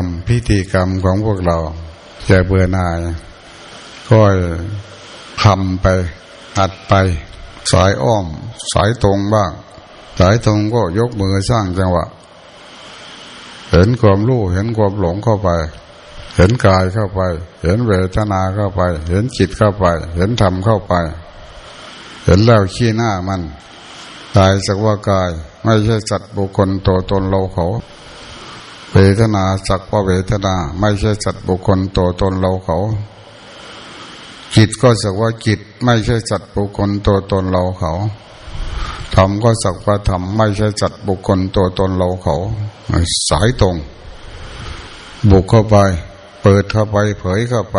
ทำพิธีกรรมของพวกเราอย่าเบื่อหน่ายก็ทำไปหัดไป สายอ้อม สายตรงบ้าง สายตรงก็ยกมือสร้างจังหวะ เห็นความรู้เห็นความหลงเข้าไป เห็นกายเข้าไป เห็นเวทนาเข้าไป เห็นจิตเข้าไป เห็นธรรมเข้าไป เห็นแล้วขี้หน้ามันกายสักว่ากาย ไม่ใช่สัตว์บุคคลตัวตนเราเขา เวทนาสักว่าเวทนา ไม่ใช่สัตว์บุคคลตัวตนเราเขา จิตก็สักว่าจิต ไม่ใช่สัตว์บุคคลตัวตนเราเขาธรรมก็สักว่าธรรมไม่ใช่สัตว์บุคคลตัวตนเราเขา สายตรง บุกเข้าไป เปิดเข้าไปเผยเข้าไป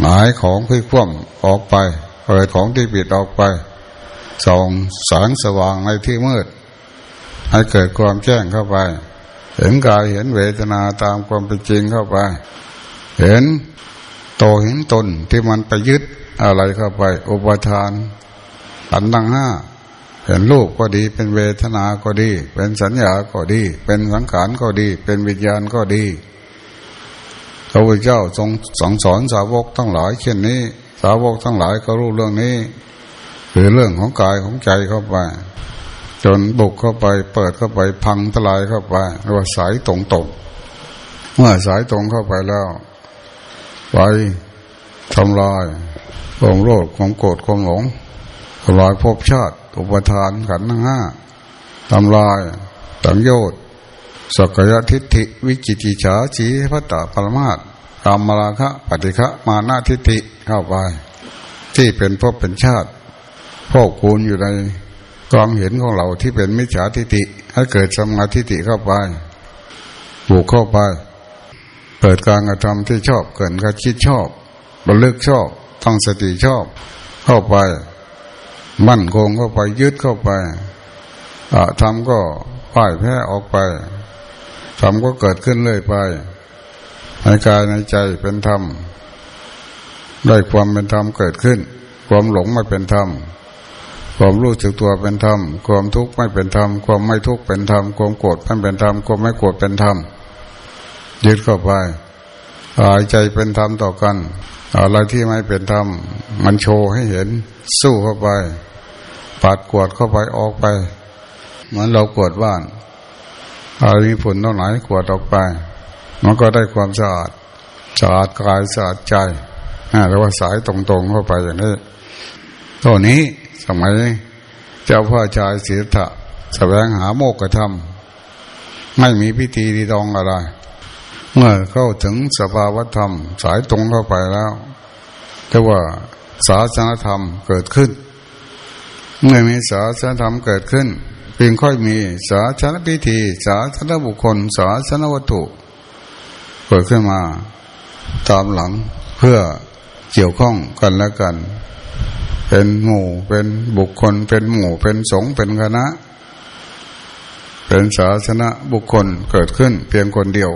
หมายของที่คว่ำออกไป เปิดของที่ปิดออกไปส่องแสงสว่างในที่มืด ให้เกิดความแจ้งเข้าไป เห็นกายเห็นเวทนาตามความเป็นจริงเข้าไป เห็นโตเห็นตนที่มันไปยึดอะไรเข้าไป อุปทานอันดังห้าเห็นรูปก็ดี เป็นเวทนาก็ดี เป็นสัญญาก็ดี เป็นสังขารก็ดี เป็นวิญญาณก็ดีพระพุทธเจ้าทรงสอนสอนสาวกทั้งหลายเช่นนี้ สาวกทั้งหลายก็รู้เรื่องนี้ คือเรื่องของกายของใจเข้าไป จนบุกเข้าไปเปิดเข้าไปพังทลายเข้าไปเรียกว่าสายตรงตกเมื่อสายตรงเข้าไปแล้ว ไปทำลายความโลภความโกรธความหลงทำลายภพชาติ อุปทานขันธ์ห้าทำลายสังโยชน์สกยทิฏฐิ วิจิกิจฉาสีพัตตปรมาตกามราคะปฏิฆะมานาทิฏฐิเข้าไป ที่เป็นภพเป็นชาติพอกคูณอยู่ใน ความเห็นของเราที่เป็นมิจฉาทิฏฐิให้เกิดสมาธิฏฐิเข้าไปปลูกเข้าไป เปิดการกระทำที่ชอบเกิดการคิดชอบบรรลึกชอบตั้งสติชอบ เข้าไป มั่นคงเข้าไปยึดเข้าไปอทำก็พ่ายแพ้ออกไปทำก็เกิดขึ้นเรื่อยไปในกายในใจเป็นธรรมได้ความเป็นธรรมเกิดขึ้น ความหลงไม่เป็นธรรม ความรู้สึกตัวเป็นธรรม ความทุกข์ไม่เป็นธรรม ความไม่ทุกข์เป็นธรรม ความโกรธไม่เป็นธรรม ความไม่โกรธเป็นธรรม ยึดเข้าไป หายใจเป็นธรรมต่อกัน อะไรที่ไม่เป็นธรรม มันโชว์ให้เห็น สู้เข้าไปปัดกวดเข้าไปออกไป เหมือนเรากวดบ้านอะไรมีฝุ่นตรงไหนกวดออกไป มันก็ได้ความสะอาด สะอาดกายสะอาดใจเรียกว่าสายตรงๆเข้าไปอย่างนี้ตัวนี้ สมัย เจ้าพ่อชายศิรธะแสวงหาโมกขธรรม ไม่มีพิธีดีตองอะไร เมื่อเข้าถึงสภาวธรรม สายตรงเข้าไปแล้วเรียกว่าศาสนธรรมเกิดขึ้น เมื่อมีศาสนธรรมเกิดขึ้นเพียงค่อยมีศาสนพิธี ศาสนบุคคล ศาสนวัตถุเกิดขึ้นมาตามหลังเพื่อเกี่ยวข้องกันและกัน เป็นหมู่ เป็นบุคคล เป็นหมู่ เป็นสงฆ์เป็นคณะ เป็นศาสนาบุคคลเกิดขึ้น เพียงคนเดียว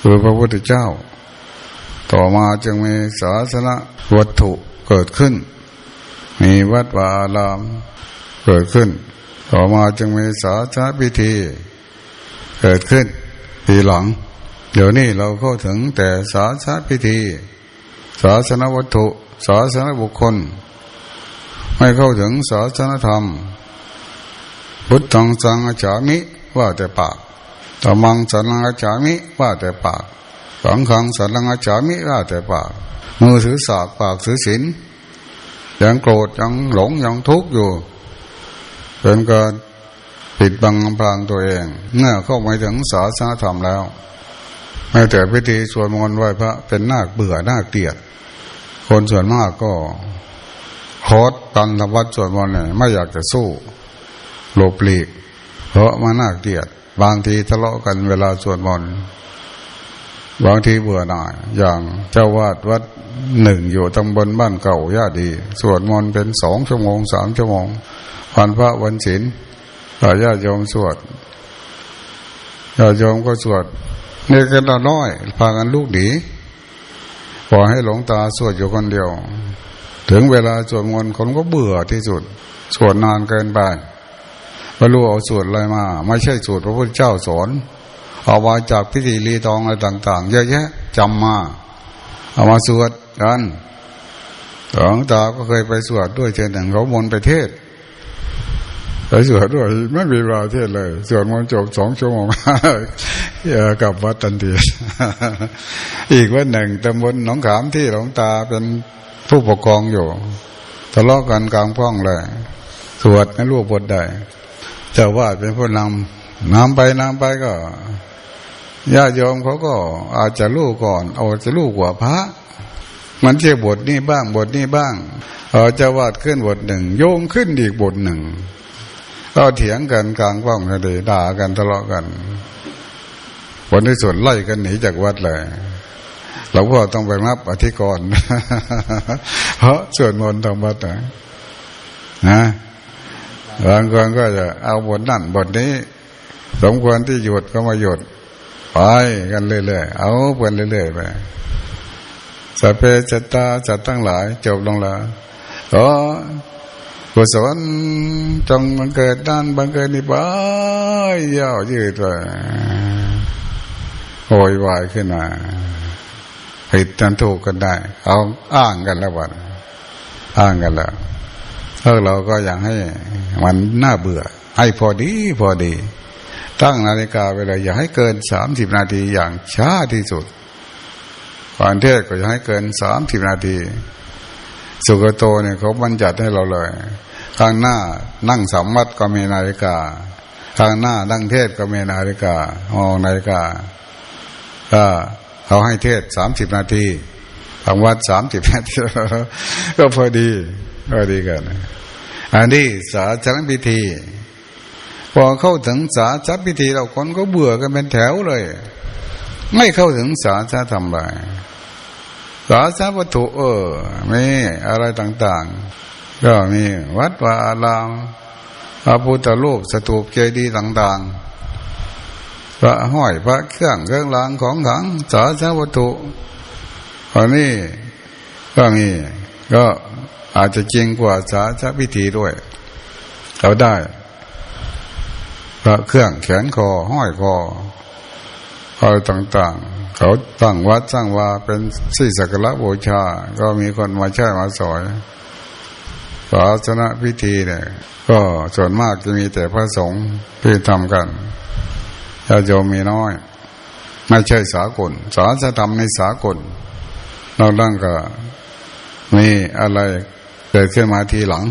คือพระพุทธเจ้า ต่อมาจึงมีศาสนาวัตถุเกิดขึ้น มีวัดวาอารามเกิดขึ้น ต่อมาจึงมีศาสนาพิธี เกิดขึ้นทีหลัง เดี๋ยวนี้เราเข้าถึงแต่ศาสนาพิธี ศาสนาวัตถุ ศาสนาบุคคล ไม่เข้าถึงศาสนธรรม พุทธังสังอาจามิว่าแต่ปากธรรมังสังอาจามิว่าแต่ปากสังขังสังอาจามิว่าแต่ปาก มือถือสากปากถือศีลยังโกรธยังหลงยังทุกข์อยู่เป็นการปิดบังอำพรางตัวเองเมื่อเข้าไปถึงศาสนธรรมแล้วแม้แต่พิธีสวดมนต์ไหว้พระเป็นนาคเบื่อนาคเตียด คนส่วนมากก็ โคตกันทวัดสวดมนต์เนี่ยไม่อยากจะสู้หลบหลีก เพราะมันน่าเกลียด บางทีทะเลาะกันเวลาสวดมนต์บางทีเบื่อหน่าย อย่างเจ้าวาดวัดหนึ่งอยู่ตำบลบ้านเก่าญาดีสวดมนต์เป็นสองชั่วโมงสามชั่วโมงวันพระวันศีลญาติโยมสวดญาติโยมก็สวดเนี่ยกันน้อยพากันลูกหนีพอให้หลวงตาสวดอยู่คนเดียว ถึงเวลาสวดมนต์คนก็เบื่อที่สุดสวดนานเกินไปไม่รู้เอาสวดอะไรมา ไม่ใช่สวดพระพุทธเจ้าสอนเอามาจากพิธีรีตองอะไรต่าง ๆ เยอะแยะจำมาเอามาสวดกันหลวงตาก็เคยไปสวดด้วยเช่นหนึ่งเขามนต์ไปเทศไปสวดด้วยไม่มีเวลาเทศเลยสวดมนต์จบสองชั่วโมงกลับวัดทันทีอีกวันหนึ่งตำบลหนองขามที่หลวงตาเป็น ผู้ปกครองอยู่ทะเลาะกันกลางพ้องเลย สวดไม่รู้บทใดเจ้าวาดเป็นผู้นำนำไปนำไปก็ญาติโยมเขาก็อาจจะรู้ก่อนอาจจะรู้กว่าพระ มันเทียบบทนี้บ้างบทนี้บ้างเออเจ้าวาดขึ้นบทหนึ่ง โยมขึ้นอีกบทหนึ่ง ก็เถียงกันกลางป้องกันเลยด่ากันทะเลาะกันผลที่สุดไล่กันหนีจากวัดเลย หลวงพ่อต้องไปรับอธิกรณ์เพราะส่วนมนต์ทางวัดนะนะบางคนก็จะเอาบทนั่นบทนี้ สมควรที่หยุดก็มาหยุดไปกันเรื่อยๆ เอาเพื่อนเรื่อยๆไปสัพเพจตตาจัดตั้งหลาย จบลงแล้วขอกุศลจงบังเกิดด้านบังเกิดนี่ไปยาวยืดไปโวยวายขึ้นมา ผิดนั้นถูกกันได้ เอาอ้างกันแล้ววันอ้างกันแล้วพวกเราก็อยากให้มันน่าเบื่อ ให้พอดีพอดี ตั้งนาฬิกาเวลาอย่าให้เกินสามสิบนาทีอย่างช้าที่สุดก่อนเทศก็อย่าให้เกินสามสิบนาที สุกโตเนี่ยเขาบัญญัติให้เราเลยข้างหน้านั่งสามวัดก็มีนาฬิกาข้างหน้านั่งเทศก็มีนาฬิกา มองนาฬิกา ก็ เขาให้เทศสามสิบนาทีทางวัดสามสิบนาทีก็พอดีพอดีกันอันนี้สาธารพิธี พอเข้าถึงสาธารพิธีเราคนก็เบื่อกันเป็นแถวเลย ไม่เข้าถึงสาธารณธรรสาธารวัตถุเออมีอะไรต่างๆ ก็มีวัดวาอารามพระพุทธรูปสถูปเจดีย์ต่าง ๆ พระห้อยพระเครื่องเครื่องรางของขังสาธารณวัตถุอันนี้ก็มีก็อาจจะจริงกว่าสาธารณพิธีด้วยเราได้ พระเครื่องแขนคอห้อยคออะไรต่างๆ เขาตั้งวัดสร้างวาเป็นสิ่สักการะบูชา ก็มีคนมาใช้มาสอยศาสนพิธีเนี่ย ก็ส่วนมากจะมีแต่พระสงฆ์ที่ทำกัน ญาติโยมมีน้อย ไม่ใช่สากลศาสธรรมในสากล เราดั้งก็มีอะไรเกิดขึ้นมาทีหลัง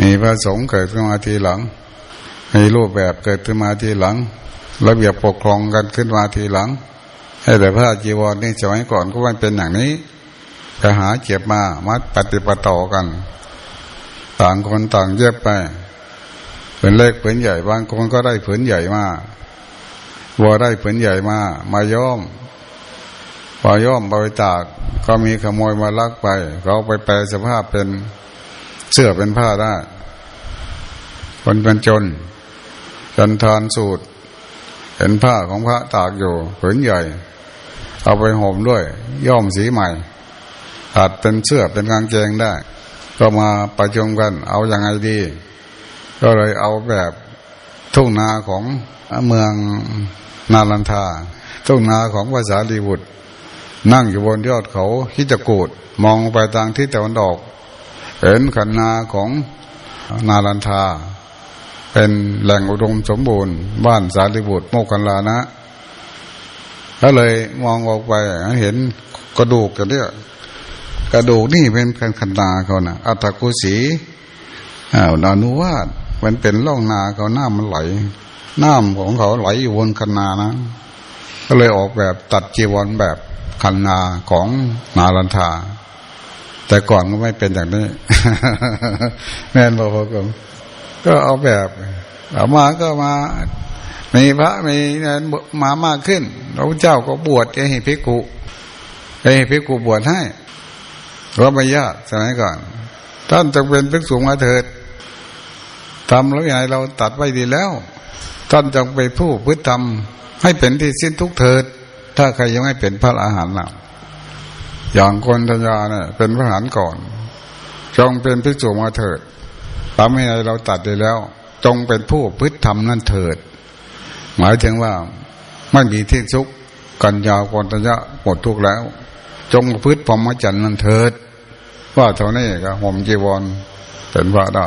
มีพระสงฆ์เกิดขึ้นมาทีหลัง มีรูปแบบเกิดขึ้นมาทีหลัง ระเบียบปกครองกันขึ้นมาทีหลังให้แต่พระจีวรนี่สมัยก่อนก็มันเป็นอย่างนี้ไปหาเจ็บมามาปฏิปต่อกัน ต่างคนต่างเย็บไปผืนเล็กผืนใหญ่บางคนก็ได้ผืนใหญ่มา วัวได้ผืนใหญ่มา มาย้อมพอย่อมบริจาคก็มีขโมยมาลักไป เขาไปแปลสภาพเป็นเสื้อเป็นผ้าได้ คนเป็นจนจนทานสูตร เห็นผ้าของพระตากอยู่ผืนใหญ่ เอาไปห่มด้วยย่อมสีใหม่ อาจเป็นเสื้อเป็นกางเกงได้ ก็มาประชุมกัน เอาอยัางไงดี ก็เลยเอาแบบทุ่งนาของเมือง นาลันทาทุ่งนาของภาษาลีบุตร นั่งอยู่บนยอดเขาฮิจกูดมองไปทางทิศตะวันออก เห็นขันนาของนาลันทา เป็นแหล่งอุดมสมบูรณ์ บ้านสารีบุตรโมกขันลานะก็เลยมองออกไปเห็นกระดูกกันเนี่ยกระดูกนี่เป็นขันนาเขานะอัตตกุสีอ้าวนานุวาสมันเป็นร่องนาเขาน้ามันไหล น้ำของเขาไหลอยู่บนคันนานะ ก็เลยออกแบบตัดจีวรแบบคันนาของนาลันทา แต่ก่อนก็ไม่เป็นอย่างนี้ แม่นบอกผมก็เอาแบบเอามาก็มา มีพระมีมามากขึ้นพระเจ้าก็บวชให้พิกุให้พิกุบวชให้ก็ไม่ยากสมัยก่อน ท่านจะเป็นภิกษุมาเถิดทำแล้วยังไงเราตัดไว้ดีแล้ว ท่านจงไปผู้พฤติธรรม ให้เป็นที่สิ้นทุกเถิด ถ้าใครยังไม่เป็นพระอาหารนะอย่างคนทยาเนี่ยเป็นพระอรหันต์ก่อน จงเป็นพิจูมาเถิดตามไม่ไเราตัดได้แล้ว จงเป็นผู้พฤติธรรมนั่นเถิด หมายถึงว่าไม่มีที่สุขกันยาวกนตยะหมดทุกข์แล้ว จงพฤติพรหมจรรย์นั้นเถิด ว่าเท่านี้ก็ห่มจีวรเป็นพระได้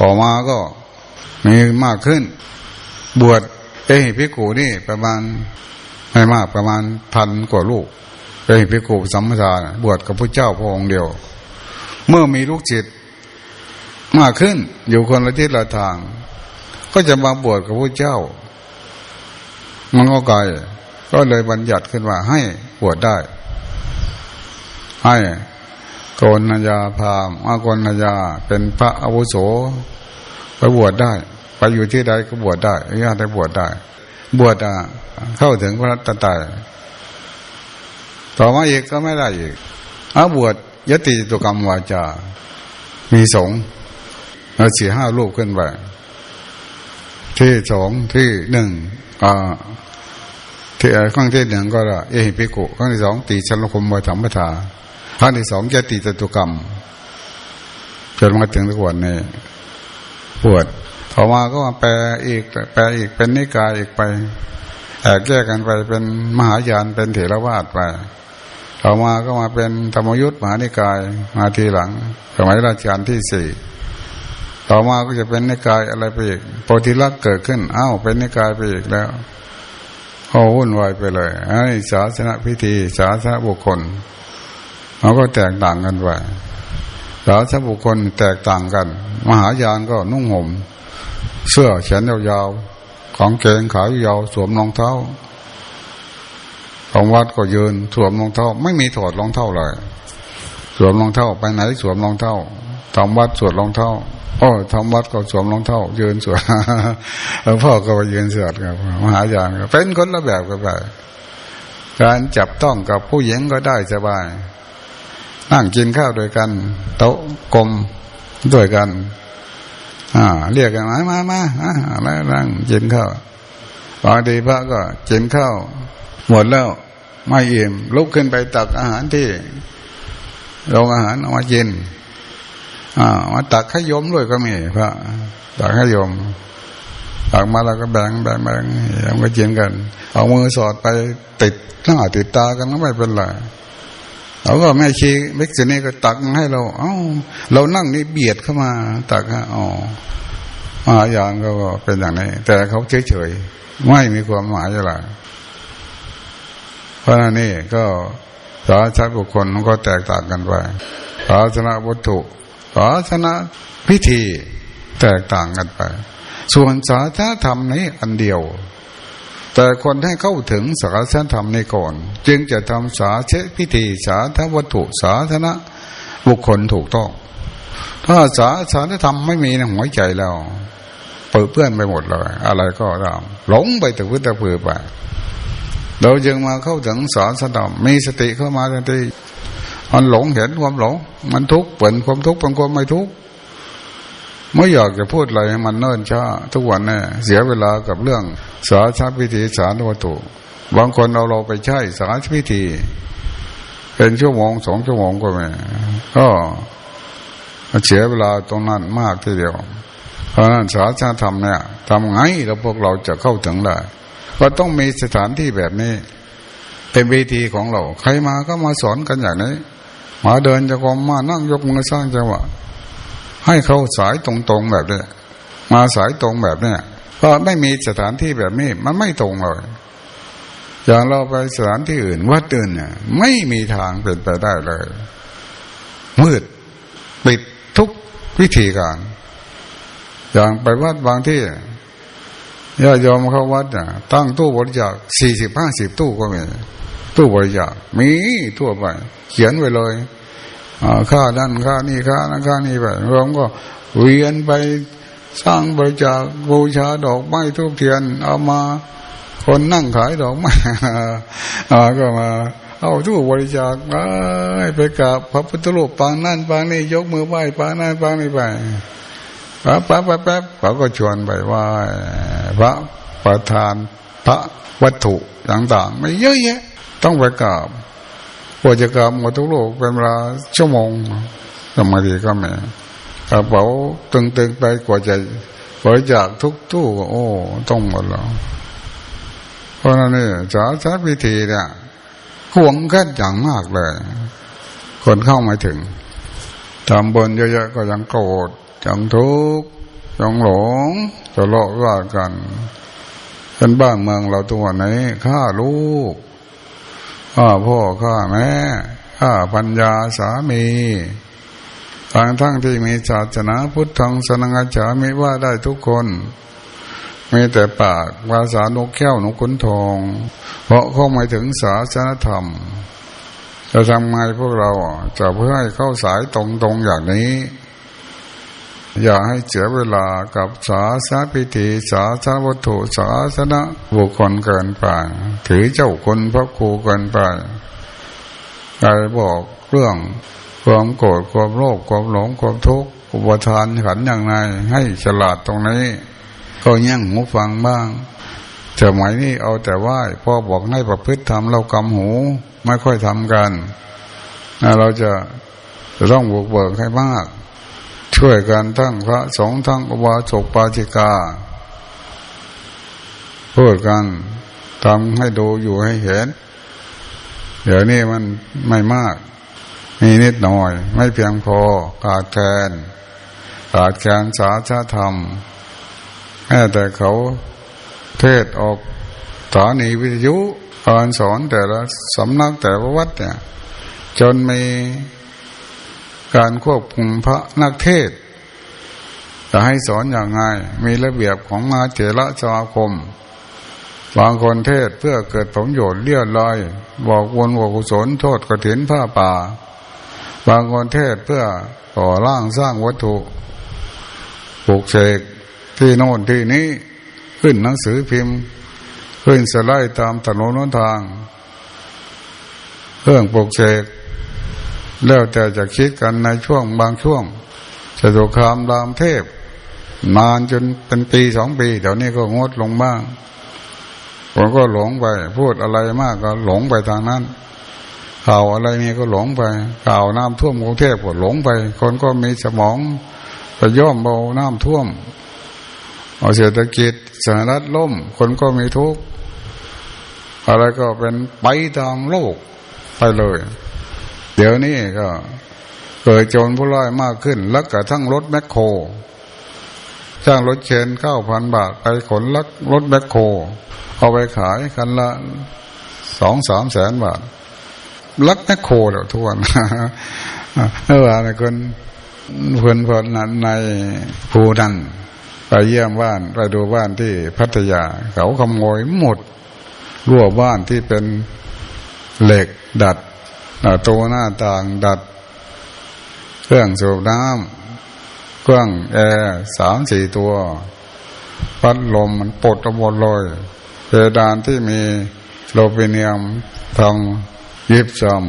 ต่อมาก็มีมากขึ้น บวชเอหิพิกูนี่ประมาณไม่มากประมาณพันกว่าลูกเอหิพิกูสัมมาทานบวชกับพระเจ้าพระองค์เดียว เมื่อมีลูกจิตมากขึ้น อยู่คนละทิศละทาง ก็จะมาบวชกับพระเจ้า มันก็ไกลก็เลยบัญญัติขึ้นว่าให้บวชได้ ให้โกนยาพามอากนยาเป็นพระอาวุโสไปบวชได้ ไปอยู่ที่ใดก็บวชได้อนุญาตให้บวชได้ บวชอะเข้าถึงพระรัตนตรัยต่อมาอีกก็ไม่ได้อีกอาบวชยติตุกรรมวาจา มีสงฆ์เราสี่ห้ารูปขึ้นไปที่สองที่หนึ่งอ่าที่ข้างที่หนึ่งก็ละเอหิปิกุข้างที่สองตีชันลคมวธรรมทาข้างที่สองยติจตุกรรมจนมาถึงทุกวันนี้ปวด ต่อมาก็มาแปลอีก แปลอีกเป็นนิกายอีกไปแอกแยกกันไปเป็นมหายานเป็นเถรวาทไปต่อมาก็มาเป็นธรรมยุทธ์มหานิกายมาทีหลัง สมัยรัชกาลที่สี่ต่อมาก็จะเป็นนิกายอะไรไปอีกโพธิลักษณ์เกิดขึ้นอ้าวเป็นนิกายไปอีกแล้วโอ้วุ่นวายไปเลยไอ้ศาสนาพิธี ศาสนาบุคคลมันก็แตกต่างกันไปศาสนาบุคคลแตกต่างกัน มหายานก็นุ่งห่ม เสื้อแขนยาวๆ ของเกงขายาวสวมรองเท้า ของวัดก็ยืนสวมรองเท้า ไม่มีถอดรองเท้าเลย สวมรองเท้าไปไหนสวมรองเท้าทำวัดสวดรองเท้าโอ้ทำวัดก็สวมรองเท้ายืนสวดหลวงพ่อก็ไปยืนสวดครับมหายานเป็นคนละแบบกันไปการจับต้องกับผู้หญิงก็ได้สบายนั่งกินข้าวด้วยกัน โต๊ะกลมด้วยกัน อ่า เรียกกันมามามาอ่าแล้วนั่งกินข้าวบางทีพระก็กินข้าวหมดแล้วไม่อิ่มลุกขึ้นไปตักอาหารที่โรงอาหารเอามากินอ่ามาตักให้โยมด้วยก็มีพระตักให้โยมตักมาแล้วก็แบ่งแบ่งแบ่งยังก็กินกัน เอามือสอดไปติดหน้าติดตากันก็ไม่เป็นไร เราก็แม่ชีเล็กสินี่ก็ตักให้เรา เอ้า เรานั่งนี่เบียดเข้ามา ตักอ๋อมาอย่างก็เป็นอย่างนี้ แต่เขาเฉยๆไม่มีความหมายอะไรเพราะนั่นนี่ก็ศาสนาบุคคลมันก็แตกต่างกันไปศาสนาวัตถุศาสนาพิธีแตกต่างกันไป ส่วนศาสนาธรรมนี้อันเดียว แต่คนให้เข้าถึงศาสนธรรมในก่อน จึงจะทำสาเชพิธีสาธวัตถุสาธารณบุคคลถูกต้อง ถ้าสาสารธรรมไม่มีในหัวใจแล้วเปิดเพื่อนไปหมดเลย อะไรก็ตามหลงไปแต่พื้นแต่เพือไปเราจึงมาเข้าถึงสารสนามมีสติเข้ามาทันทีมันหลงเห็นความหลง มันทุกข์เป็นความทุกข์เป็นความไม่ทุกข์ ไม่อยากจะพูดอะไรมันเนิ่นช้าทุกวันเนี่ยเสียเวลากับเรื่องสาชาพิธีสารวัตถุบางคนเอาเราไปใช้สาชพิธี เป็นชั่วโมงสองชั่วโมงก็ไม่ก็เสียเวลาตรงนั้นมากทีเดียว เพราะนั้นศาสนาธรรมเนี่ยทำไงแล้วพวกเราจะเข้าถึงได้ก็ต้องมีสถานที่แบบนี้ เป็นเวทีของเรา ใครมาก็มาสอนกันอย่างนี้ มาเดินจะกรมมานั่งยกมือสร้างจังหวะ ให้เขาสายตรงๆแบบนี้มาสายตรงแบบเนี้ยเพราะไม่มีสถานที่แบบนี้ มันไม่ตรงเลยอย่างเราไปสถานที่อื่นวัดอื่นเนี่ย ไม่มีทางเป็นไปได้เลย มืดปิดทุกวิธีการ อย่างไปวัดบางที่ญาติโยมเข้าวัดเน่ะตั้งตู้บริจาคสี่สิบห้าสิบตู้ก็มีตู้บริจาคมีทั่วไป เขียนไว้เลย ค่านั่นค่านี่ค่านั้นค่านี่ไปรวมก็เวียนไปสร้างบริจาคบูชาดอกไม้ทุกเทียน เอามาคนนั่งขายดอกไม้ก็มา เอาตู้บริจาคไปไปกับพระพุทธรูปปางนั่นปางนี่ยกมือไหว้ปางนั่นปางนี่ไปแป๊บแป๊บแป๊บเขาก็ชวนไปไหว้พระประธานพระวัตถุต่างๆไม่เยอะแยะ ต้องไปกราบ กว่าจะกราบหมดทุกโลกเป็นเวลาชั่วโมงสมาธิก็ไม่กระเป๋าตึงๆไปกว่าจะบริจาคทุกตู้โอ้ต้องหมดแล้วเพราะนั่นนี่สาสาพิธีเนี่ยห่วงกันอย่างมากเลย คนเข้าไม่ถึงทำบนเยอะๆก็ยังโกรธยังทุกข์ยังหลงทะเลาะว่ากันเป็นบ้านเมืองเราตัวไหนฆ่าลูก ฆ่าพ่อฆ่าแม่ฆ่าปัญญาสามีทางทั้งที่มีศาสนาพุทธังสนังอาจามิว่าได้ทุกคน มีแต่ปากภาษานกแก้วนกขุนทอง เพราะเข้าไม่ถึงศาสนธรรมจะทำไงพวกเราจะเพื่อให้เข้าสายตรงๆอย่างนี้ อย่าให้เสียเวลากับสาสาพิธีสาสาวัตถุสาสนะบุคคลเกินไปถือเจ้าคนพระครูเกินไปใครบอกเรื่องความโกรธความโลภความหลงความทุกข์อุปทานขันอย่างไรให้ฉลาดตรงนี้ ก็ยั่งหูฟังบ้างสมัยนี้เอาแต่ไหว้พ่อบอกให้ประพฤติทำเรากำหูไม่ค่อยทำกัน เราจะจะต้องบุกเบิกให้มาก ช่วยกันทั้งพระสงฆ์ทั้งอุบาสกปาจิกาพูดกันทำให้ดูอยู่ให้เห็น เดี๋ยวนี้มันไม่มาก มีนิดหน่อย ไม่เพียงพอขาดแคลนขาดแคลนสาธธรรมแม้แต่เขาเทศออกสถานีวิทยุการสอนแต่ละสำนักแต่ละวัดเนี่ยจนมี การควบคุมพระนักเทศจะให้สอนอย่างไงมีระเบียบของมาเจระสมาคม บางคนเทศเพื่อเกิดผลโยชน์เลี่ยลอย บอกวนบอกกุศลโทษกระถินผ้าป่า บางคนเทศเพื่อก่อร่างสร้างวัตถุปลูกเสกที่โน่นที่นี้ขึ้นหนังสือพิมพ์ขึ้นสไลด์ตามถนนหนทาง เครื่องปลูกเสก แล้วแต่จะคิดกันในช่วงบางช่วงจะตุคามรามเทพ นานจนเป็นปีสองปี เดี๋ยวนี้ก็งดลงบ้างผมก็หลงไป พูดอะไรมากก็หลงไปทางนั้น ข่าวอะไรมีก็หลงไป ข่าวน้ำท่วมกรุงเทพก็หลงไป คนก็มีสมองไปย่อมเบาน้ำท่วมเอาเศรษฐกิจสหรัฐล่ม คนก็มีทุกข์อะไรก็เป็นไปตามโลกไปเลย เดี๋ยวนี้ก็เกิดโจรผู้ร้ายมากขึ้นแล้วกระทั่งรถแมคโครจ้างรถเชนเก้าพันบาท ไปขนลักรถแมคโคร เอาไปขายคันละสองสามแสนบาท ลักแมคโครแล้วทุกวันเมื่อวานคนเพื่อนพนนั้นในภูนันไปเยี่ยมบ้านไปดูบ้านที่พัทยา เขาขโมยหมด รั่วบ้านที่เป็นเหล็กดัด ตัวหน้าต่างดัด เครื่องสูบน้ำเครื่องแอร์สามสี่ตัว พัดลมมันปลดหมดเลยเพดานที่มีโลปิเนียมทองยิบซอม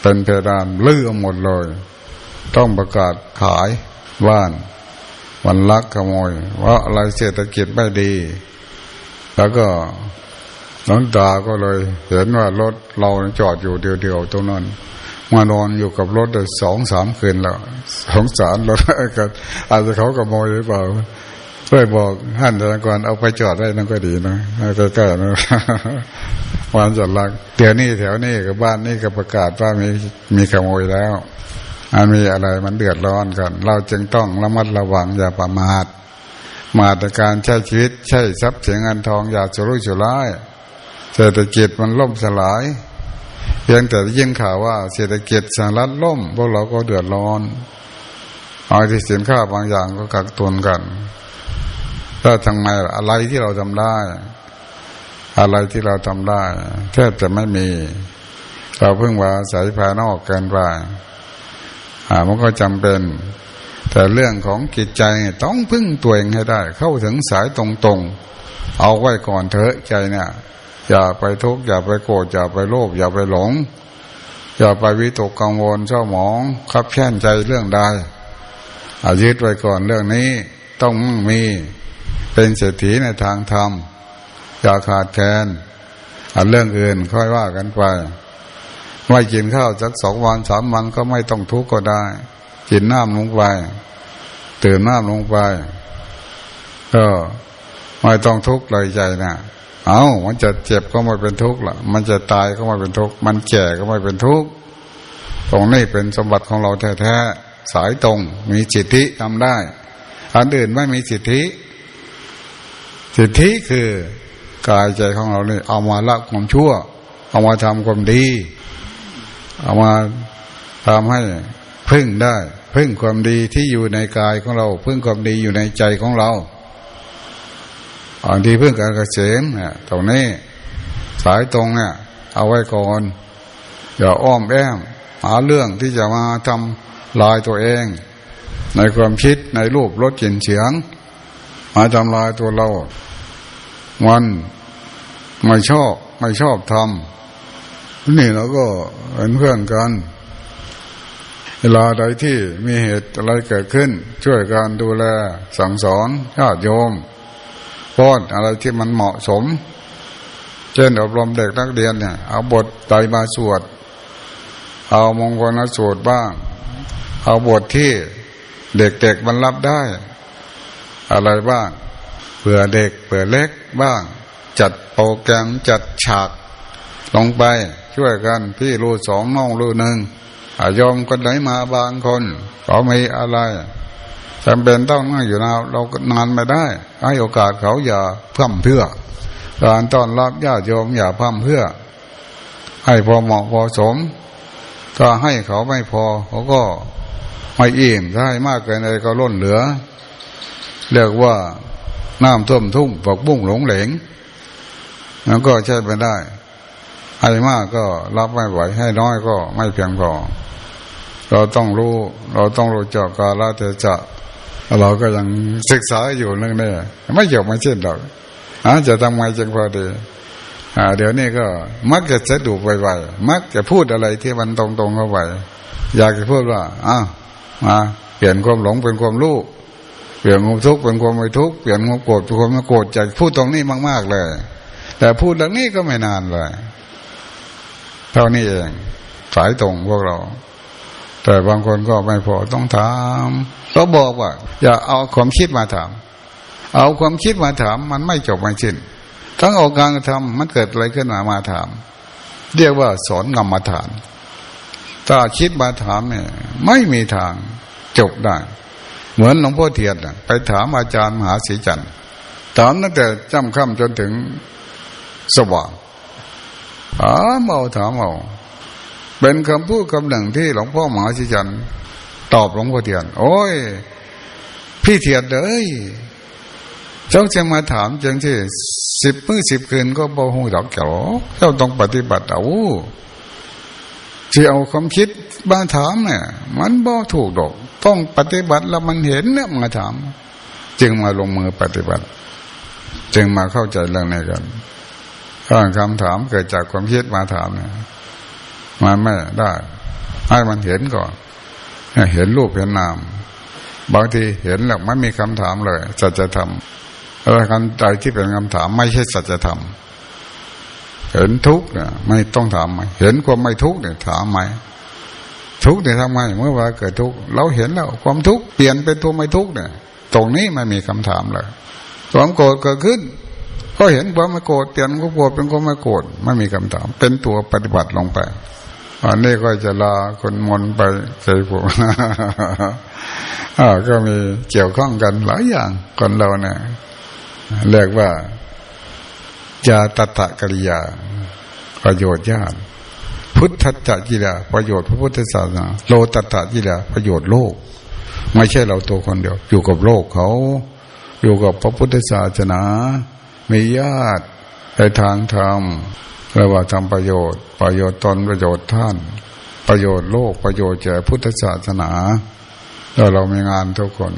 เป็นเพดานเลื้อหมดเลย ต้องประกาศขายบ้านมันลักขโมยว่าอะไรเศรษฐกิจไม่ดี แล้วก็ น้องตาก็เลย เห็นว่ารถเราจอดอยู่เดียวๆตรงนั้นมานอนอยู่กับรถได้สองสามคืนแล้วสงสารรถก็อาจจะเขาขโมยหรือเปล่าเพื่อบอกท่านธนากรเอาไปจอดได้นั่นก็ดีนะใกล้ๆนะวันจอดลักเดี๋ยวนี้แถวนี้กับบ้านนี่ก็ประกาศว่ามีมีขโมยแล้วมันมีอะไรมันเดือดร้อนกัน เราจึงต้องระมัดระวังอย่าประมาทมาตรการใช้ชีวิต ใช้ทรัพย์สินเงินทองอย่าสุรุ่ยสุร่าย เศรษฐกิจมันล่มสลายเพียงแต่ยินข่าวว่าเศรษฐกิจสหรัฐล่มพวกเราก็เดือดร้อนเอาที่สินค้าบางอย่างก็กักตุนกันถ้าทางไงอะไรที่เราทำได้ อะไรที่เราทำได้แทบจะไม่มี เราเพิ่งว่าสายภายนอกเกินไปอ่ามันก็จำเป็น แต่เรื่องของจิตใจต้องพึ่งตัวเองให้ได้ เข้าถึงสายตรงๆ เอาไว้ก่อนเถอะใจเนี่ย อย่าไปทุกข์อย่าไปโกรธอย่าไปโลภอย่าไปหลง อย่าไปวิตกกังวลเจ้าหมองคับแค้นใจเรื่องใดอายึดไว้ก่อนเรื่องนี้ต้องมีเป็นเศรษฐีในทางธรรม อย่าขาดแคลนอันเรื่องอื่นค่อยว่ากันไปไม่กินข้าวสักสองวันสามวันก็ไม่ต้องทุกข์ก็ได้ กินน้ำลงไปตื่นน้ำลงไปก็ไม่ต้องทุกข์เลยใจนะ เอามันจะเจ็บก็ไม่เป็นทุกข์ละมันจะตายก็ไม่เป็นทุกข์ มันแก่ก็ไม่เป็นทุกข์ ตรงนี้เป็นสมบัติของเราแท้ๆ สายตรงมีสิทธิทำได้ อันอื่นไม่มีสิทธิสิทธิคือกายใจของเราเนี่ยเอามาละความชั่ว เอามาทำความดี เอามาทำให้พึ่งได้ พึ่งความดีที่อยู่ในกายของเรา พึ่งความดีอยู่ในใจของเรา อันที่พึ่งการเกษมเนี่ยตรงนี้สายตรงเนี่ยเอาไว้ก่อนอย่าอ้อมแอมหาเรื่องที่จะมาทำลายตัวเอง ในความคิดในรูปรสกลิ่นเสียง มาทำลายตัวเรา มันไม่ชอบไม่ชอบทำนี่เราก็เป็นเพื่อนกัน เวลาใดที่มีเหตุอะไรเกิดขึ้น ช่วยการดูแลสั่งสอนญาติโยม ป้อนอะไรที่มันเหมาะสม เช่นอบรมเด็กนักเรียนเนี่ย เอาบทใดมาสวด เอามงคลสวดบ้าง เอาบทที่เด็กๆมันรับได้ อะไรบ้างเผื่อเด็กเผื่อเล็กบ้าง จัดโปรแกรมจัดฉากลงไปช่วยกันพี่รู้สองน้องรู้หนึ่งอยอมคนไหนมาบางคนเขามีอะไร จำเป็นต้องนั่งอยู่นานเราก็นานไม่ได้ ให้โอกาสเขาอย่าพิ่มเพื่อ การต้อนรับญาติโยมอย่าพิ่มเพื่อ ให้พอเหมาะพอสม ถ้าให้เขาไม่พอ เขาก็ไม่อิ่มถ้าให้มากเกินไปก็ล้นเหลือ เรียกว่าน้ำท่วมทุ่งฝักบุ้งหลงเหลงมันก็ใช้ไปได้ให้มากก็รับไม่ไหวให้น้อยก็ไม่เพียงพอเราต้องรู้ เราต้องรู้จักกาลเทศะ เราก็ยังศึกษาอยู่เรื่องนี้ไม่จบไม่สิ้นหรอกอาจะทำไงจึงพอดีอ่าเดี๋ยวนี้ก็มักจะสะดุไปไวๆมักจะพูดอะไรที่มันตรงๆเข้าไปอยากจะพูดว่าอ้าวมาเปลี่ยนความหลงเป็นความรู้เปลี่ยนความทุกข์เป็นความไม่ทุกข์เปลี่ยนความโกรธเป็นความไม่โกรธจากพูดตรงนี้มาก ๆเลย แต่พูดเรื่องนี้ก็ไม่นานเลย เท่านี้เองสายตรงพวกเรา แต่บางคนก็ไม่พอต้องถามก็บอกว่า อย่าเอาความคิดมาถาม เอาความคิดมาถาม มันไม่จบไม่สิ้นทั้งเอาการทำมันเกิดอะไรขึ้นมามาถาม เรียกว่าสอนกรรมฐาน ถ้าคิดมาถามเนี่ยไม่มีทางจบได้ เหมือนหลวงพ่อเทียนไปถามอาจารย์มหาศรีจันทร์ถามตั้งแต่จำค่ำจนถึงสว่างถามเอาถามเอา เป็นคำพูดคำหนึ่งที่หลวงพ่อมหาชิจันตอบหลวงพ่อเทียน โอ้ย พี่เทียนเลยเจ้าจะมาถามจังที่สิบมื้อสิบคืนก็บ่หูดอกเกี่ยวเจ้าต้องปฏิบัติเอาที่เอาความคิดมาถามเนี่ยมันบ่ถูกดอก ต้องปฏิบัติแล้วมันเห็นเนี่ยมาถาม จึงมาลงมือปฏิบัติ จึงมาเข้าใจเรื่องนี้กันถ้าคำถามเกิดจากความคิดมาถามเนี่ย มันไม่ได้ ให้มันเห็นก่อนเห็นรูปเห็นนาม บางทีเห็นแล้วไม่มีคำถามเลยสัจธรรมอะไรคำใดที่เป็นคำถาม ไม่ใช่สัจธรรมเห็นทุกเนี่ยไม่ต้องถามไหมเห็นความไม่ทุกเนี่ยถามไหมทุกเนี่ยทำไมเมื่อว่าเกิดทุกเราเห็นแล้ว ความทุกเปลี่ยนเป็นตัวไม่ทุกเนี่ย ตรงนี้ไม่มีคำถามเลยความโกรธเกิดขึ้น ก็เห็นความไม่โกรธเปลี่ยนความโกรธเป็นความไม่โกรธไม่มีคำถาม เป็นตัวปฏิบัติลงไป อันนี้ก็จะลาคนมนไปใจผมก็มีเกี่ยวข้องกันหลายอย่างคนเราเนี่ยเรียกว่าจาตตะกิริยา ประโยชน์ญาติพุทธจัจิยาประโยชน์พระพุทธศาสนาโลตตะจิยาประโยชน์โลก ไม่ใช่เราตัวคนเดียว อยู่กับโลกเขา อยู่กับพระพุทธศาสนา มีญาติในทางธรรม เรียกว่าทำประโยชน์ ประโยชน์ตนประโยชน์ท่าน ประโยชน์โลกประโยชน์แก่พุทธศาสนาแล้วเรามีงานทุกคน